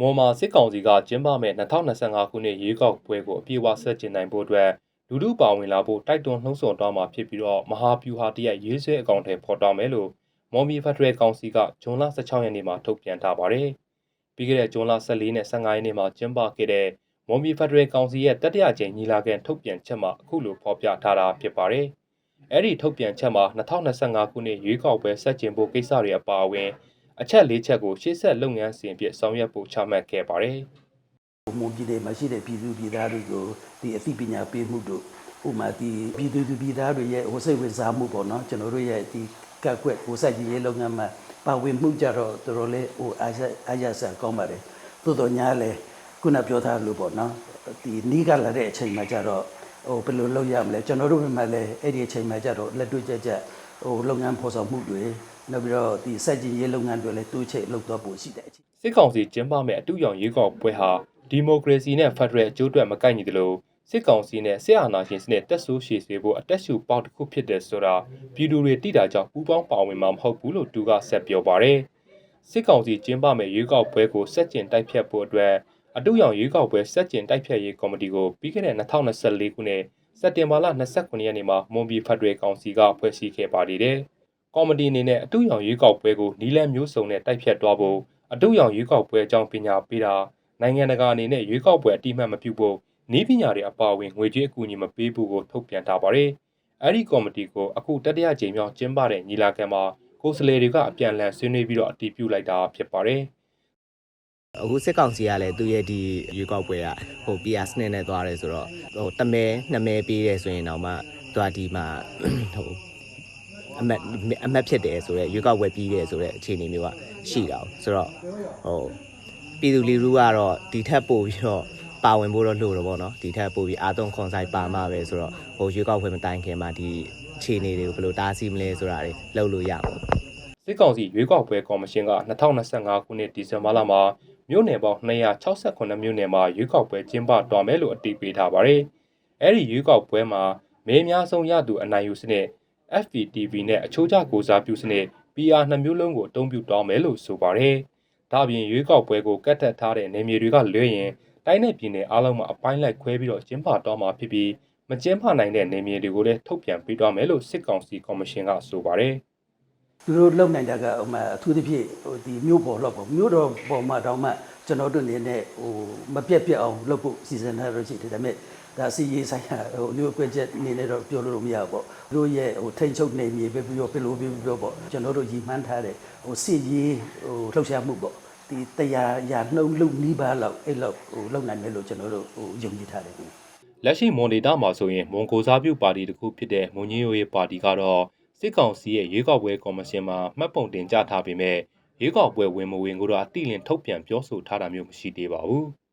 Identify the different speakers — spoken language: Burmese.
Speaker 1: မွန်မာစစ်ကောင်စီကကျင်းပမဲ့2025ခုနှစ်ရွေးကောက်ပွဲကိုအပြည့်အဝဆက်ကျင်နိုင်ဖို့အတွက်လူထုပါဝင်လာဖို့တိုက်တွန်းနှိုးဆော်သွားမှာဖြစ်ပြီးတော့မဟာဗျူဟာတရက်ရေးဆွဲအကောင့်ထဲပေါ်သွားမယ်လို့မော်မီဖက်ဒရယ်ကောင်စီကဇွန်လ16ရက်နေ့မှာထုတ်ပြန်ထားပါတယ်။ပြီးခဲ့တဲ့ဇွန်လ14နဲ့15ရက်နေ့မှာကျင်းပခဲ့တဲ့မော်မီဖက်ဒရယ်ကောင်စီရဲ့တတိယကြိမ်ညီလာခံထုတ်ပြန်ချက်မှာအခုလိုဖော်ပြထားတာဖြစ်ပါတယ်။အဲ့ဒီထုတ်ပြန်ချက်မှာ2025ခုနှစ်ရွေးကောက်ပွဲဆက်ကျင်ဖို့ကိစ္စတွေအပါအဝင် အချက်၄ချက်ကိုရှေ့ဆက်လုပ်ငန်းစဉ်အဖြစ်ဆောင်ရွက်ဖို့ချမှတ်ခဲ့ပါတယ်။
Speaker 2: မွန်ပြည်နယ်မှာရှိတဲ့ပြည်သူပြည်သားတွေကိုဒီအသိပညာပေးမှုတို့ဥပမာဒီပြည်သူပြည်သားတွေရဲ့ဟိုစိတ်ဝင်စားမှုပေါ့နော်ကျွန်တော်တို့ရဲ့ဒီကက်ကွက်ဟိုစိုက်ကြီးရေးလုပ်ငန်းမှာပါဝင်မှုကြတော့တော်တော်လေးဟိုအားရအားရစရာကောင်းပါတယ်သို့တော်ညာလဲခုနပြောထားလို့ပေါ့နော်ဒီနီးကလာတဲ့အချိန်မှာကြတော့ဟိုဘယ်လိုလုပ်ရမလဲကျွန်တော်တို့မှလည်းအဲ့ဒီအချိန်မှာကြတော့လက်တွေ့ကြကြ ဟိုလုပ်ငန်းဖော်ဆောင်မှုတွေနောက်ပြီးတော့ဒီစိုက်ကြီးရေးလုပ်ငန်းတွေလည်းတိုးချိတ်လုပ်တော့ပို့ရှိတဲ့အချိန်
Speaker 1: စစ်ကောင်စီကျင်းပမဲ့အတူရောင်ရွေးကောက်ပွဲဟာဒီမိုကရေစီနဲ့ဖက်ဒရယ်အကျိုးအတွက်မကိုက်ညီသလိုစစ်ကောင်စီနဲ့စစ်အာဏာရှင်စနစ်တက်ဆိုးရှည်စေဖို့အတက်ရှူပေါက်တစ်ခုဖြစ်တယ်ဆိုတာပြည်သူတွေသိတာကြောင့်ပူးပေါင်းပါဝင်မှာမဟုတ်ဘူးလို့သူကဆက်ပြောပါတယ်စစ်ကောင်စီကျင်းပမဲ့ရွေးကောက်ပွဲကိုစက်ကျင်တိုက်ဖြတ်ဖို့အတွက်အတူရောင်ရွေးကောက်ပွဲစက်ကျင်တိုက်ဖြတ်ရေးကော်မတီကိုပြီးခဲ့တဲ့2024ခုနှစ် စက်တင်ဘာလ29ရက်နေ့မှာမွန်ပြည်ဖက်ဒရယ်ကောင်စီကဖွဲ့စည်းခဲ့ပါသေးတယ်ကော်မတီအနေနဲ့အတူရောင်ရွေးကောက်ပွဲကိုနီလန်းမျိုးစုံနဲ့တိုက်ဖြတ်သွားဖို့အတူရောင်ရွေးကောက်ပွဲအကြောင်းပညာပေးတာနိုင်ငံတကာအနေနဲ့ရွေးကောက်ပွဲအတိအမှတ်မပြုဖို့ဤပညာတွေအပါအဝင်ငွေကြေးအကူအညီမပေးဖို့ကိုထုတ်ပြန်ထားပါတယ်။အဲဒီကော်မတီကိုအခုတတိယကြိမ်မြောက်ကျင်းပတဲ့ညီလာခံမှာကိုယ်စားလှယ်တွေကအပြန်အလှန်ဆွေးနွေးပြီးတော့အတည်ပြုလိုက်တာဖြစ်ပါတယ်။
Speaker 3: အခုစစ်ကောင်စီကလည်းသူ့ရဲ့ဒီရွေးကောက်ပွဲကဟို PR စနစ်နဲ့သွားတယ်ဆိုတော့ဟိုတမဲနှစ်မဲပေးတယ်ဆိုရင်တော့မှသူကဒီမှာဟိုအမတ်အမတ်ဖြစ်တယ်ဆိုတော့ရွေးကောက်ပွဲပြီးတယ်ဆိုတော့အခြေအနေမျိုးကရှိတာ哦ဆိုတော့ဟိုပြည်သူလူထုကတော့ဒီထက်ပိုပြီးတော့ပါဝင်ဖို့တော့လိုတော့ဗောနော်ဒီထက်ပိုပြီးအာသုံးခွန်ဆိုင်ပါမှာပဲဆိုတော့ဟိုရွေးကောက်ပွဲမတိုင်ခင်မှာဒီအခြေအနေတွေကိုဘယ်လိုတားဆီးမလဲဆိုတာတွေလုပ်လို့ရပါဘူး
Speaker 1: စစ်ကောင်စီရွေးကောက်ပွဲကော်မရှင်က2025ခုနှစ်ဒီဇင်ဘာလမှာ မြို့နယ်ပေါင်း268မြို့နယ်မှာရွေးကောက်ပွဲကျင်းပသွားမယ်လို့အတည်ပြုထားပါတယ်။အဲဒီရွေးကောက်ပွဲမှာမဲအများဆုံးရသူအနိုင်ယူစနစ် FPTV နဲ့အချိုးကျကိုစားပြုစနစ် PR နှစ်မျိုးလုံးကိုအသုံးပြုသွားမယ်လို့ဆိုပါတယ်။ဒါ့အပြင်ရွေးကောက်ပွဲကိုကတ်တက်ထားတဲ့နေမြေတွေကလွှဲရင်တိုင်းနယ်ပြည်နယ်အားလုံးမှာအပိုင်းလိုက်ခွဲပြီးတော့ကျင်းပသွားမှာဖြစ်ပြီးမကျင်းပနိုင်တဲ့နေမြေတွေကိုလည်းထုတ်ပြန်ပေးသွားမယ်လို့စစ်ကောင်စီကော်မရှင်ကဆိုပါတယ်။
Speaker 2: သူတို့လုံနိုင်တာကဟိုမှာအထူးသဖြင့်ဟိုဒီမြို့ပေါ်တော့ပေါ့မြို့တော်ပေါ်မှာတောင်မှကျွန်တော်တို့အနေနဲ့ဟိုမပြတ်ပြတ်အောင်လုပ်ဖို့စီစဉ်ထားလို့ရှိတယ်ဒါပေမဲ့ဒါစီရေးဆိုင်ရာဟိုမျိုးကွက်ချက်အနေနဲ့တော့ပြောလို့မရဘူးပေါ့သူတို့ရဲ့ဟိုထိန်ချုပ်နေမြေပဲပြောပြလို့ပြောပြောပေါ့ကျွန်တော်တို့ရည်မှန်းထားတဲ့ဟိုစီရေးဟိုလှုပ်ရှားမှုပေါ့ဒီတရားရာနှုံလုံနီးပါးလောက်အဲ့လောက်ဟိုလုံနိုင်မယ်လို့ကျွန်တော်တို့ဟိုယုံကြည်ထားတယ်
Speaker 1: လက်ရှိမွန်ဒေတာမှာဆိုရင်မွန်ကိုစားပြုပါတီတစ်ခုဖြစ်တဲ့မွန်ညိုရေးပါတီကတော့ စစ်ကောင်စီရဲ့ရွေးကောက်ပွဲကော်မရှင်မှာမှတ်ပုံတင်ကြထားပေမဲ့ရွေးကောက်ပွဲဝင်မဝင်ကိုတော့အတိအလင်းထုတ်ပြန်ပြောဆိုထားတာမျိုးမရှိသေးပါဘူး။